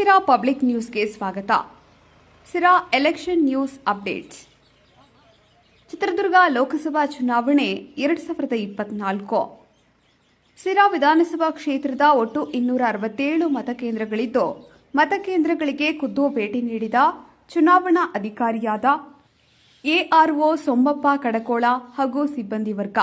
ಸಿರಾ public ನ್ಯೂಸ್ಗೆ ಸ್ವಾಗತ. Sira election news updates. Chitradurga Lok Sabha ಚುನಾವಣೆ ಎರಡು ಸಾವಿರದ ಇಪ್ಪತ್ನಾಲ್ಕು. ಸಿರಾ ವಿಧಾನಸಭಾ ಕ್ಷೇತ್ರದ ಒಟ್ಟು ಇನ್ನೂರ ಅರವತ್ತೇಳು ಮತಕೇಂದ್ರಗಳಿದ್ದು, ಮತಕೇಂದ್ರಗಳಿಗೆ ಖುದ್ದು ಭೇಟಿ ನೀಡಿದ ಚುನಾವಣಾ ಅಧಿಕಾರಿಯಾದ ಎಆರ್ಒ ಸೊಂಬಪ್ಪ ಕಡಕೋಳ ಹಾಗೂ ಸಿಬ್ಬಂದಿ ವರ್ಗ.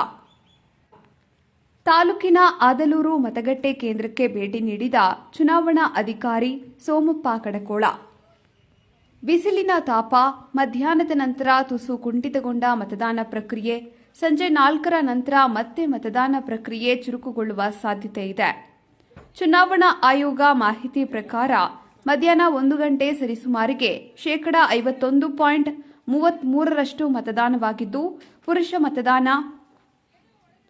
ತಾಲೂಕಿನ ಆದಲೂರು ಮತಗಟ್ಟೆ ಕೇಂದ್ರಕ್ಕೆ ಭೇಟಿ ನೀಡಿದ ಚುನಾವಣಾ ಅಧಿಕಾರಿ ಸೋಮಪ್ಪ ಕಡಕೋಳ. ಬಿಸಿಲಿನ ತಾಪ, ಮಧ್ಯಾಹ್ನದ ನಂತರ ತುಸು ಕುಂಠಿತಗೊಂಡ ಮತದಾನ ಪ್ರಕ್ರಿಯೆ, ಸಂಜೆ ನಾಲ್ಕರ ನಂತರ ಮತ್ತೆ ಮತದಾನ ಪ್ರಕ್ರಿಯೆ ಚುರುಕುಗೊಳ್ಳುವ ಸಾಧ್ಯತೆ ಇದೆ. ಚುನಾವಣಾ ಆಯೋಗ ಮಾಹಿತಿ ಪ್ರಕಾರ ಮಧ್ಯಾಹ್ನ ಒಂದು ಗಂಟೆ ಸರಿಸುಮಾರಿಗೆ ಶೇಕಡಾ ಐವತ್ತೊಂದು ಪಾಯಿಂಟ್ ಮೂವತ್ಮೂರರಷ್ಟು ಮತದಾನವಾಗಿದ್ದು, ಪುರುಷ ಮತದಾನ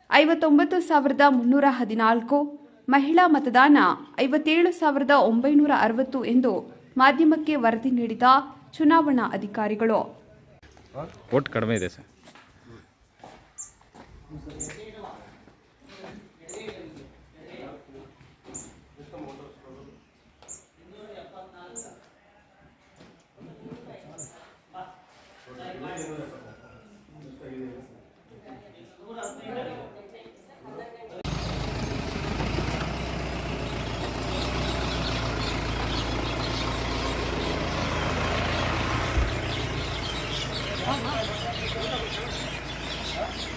ಐವತ್ತೊಂಬತ್ತು ಸಾವಿರದ ಮುನ್ನೂರ ಹದಿನಾಲ್ಕು, ಮಹಿಳಾ ಮತದಾನ ಐವತ್ತೇಳು ಸಾವಿರದ ಒಂಬೈನೂರ ಅರವತ್ತು ಎಂದು ಮಾಧ್ಯಮಕ್ಕೆ ವರದಿ ನೀಡಿದ ಚುನಾವಣಾ ಅಧಿಕಾರಿಗಳು. ಓಟ್ ಕಡಿಮೆ ಇದೆ sir. Thank you.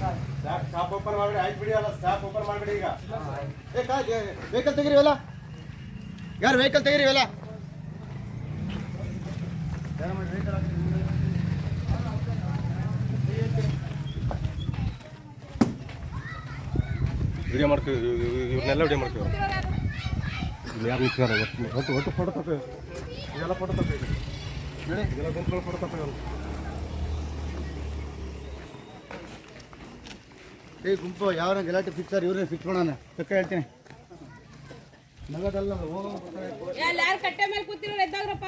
Stop open ಮಾಡ್ಬಿಡಿ ಆಯ್ತು ಬಿಡಿ ಅಲ್ಲ ಸ್ಟಾಪ್ ಓಪನ್ ಮಾಡ್ಬಿಡಿ ಈಗ. ವೆಹಿಕಲ್ ತೆಗೀರಿ ಇವೆಲ್ಲ ಯಾರು ವೆಹಿಕಲ್ ತೆಗೀರಿ ಇವೆಲ್ಲ ವಿಡಿಯೋ ಮಾಡ್ತೀವಿ ಇವ್ರನ್ನೆಲ್ಲ ವಿಡಿಯೋ ಮಾಡ್ತೀವಿ. ಯಾರು ನಿಂತ್ಕಾರ ಒಟ್ಟು ಒಟ್ಟು ಫೋಟೋ ತಪ್ಪಿ. ಇದೆಲ್ಲ ಫೋಟೋ ತಪ್ಪಿ ನೋಡಿ ಇದೆಲ್ಲ ಗುಂಪುಗಳು ಫೋಟೋ ತಪ್ಪಿ ಅವರು ಏ ಗುಂಪು ಯಾವ ಗಲಾಟೆ ಫಿಕ್ಸ್ ಆರ್ ಇವ್ರನ್ನ ಫಿಕ್ಸ್ ಮಾಡೋಣ. ತಕ್ಕ ಹೇಳ್ತೀನಿ. ನಗದಲ್ಲ, ಹೋಗೋ ಯಾರು ಕಟ್ಟೆ ಮೇಲೆ ಕೂತಿರೋ ಎದ್ದಾಗ್ರಪ್ಪ?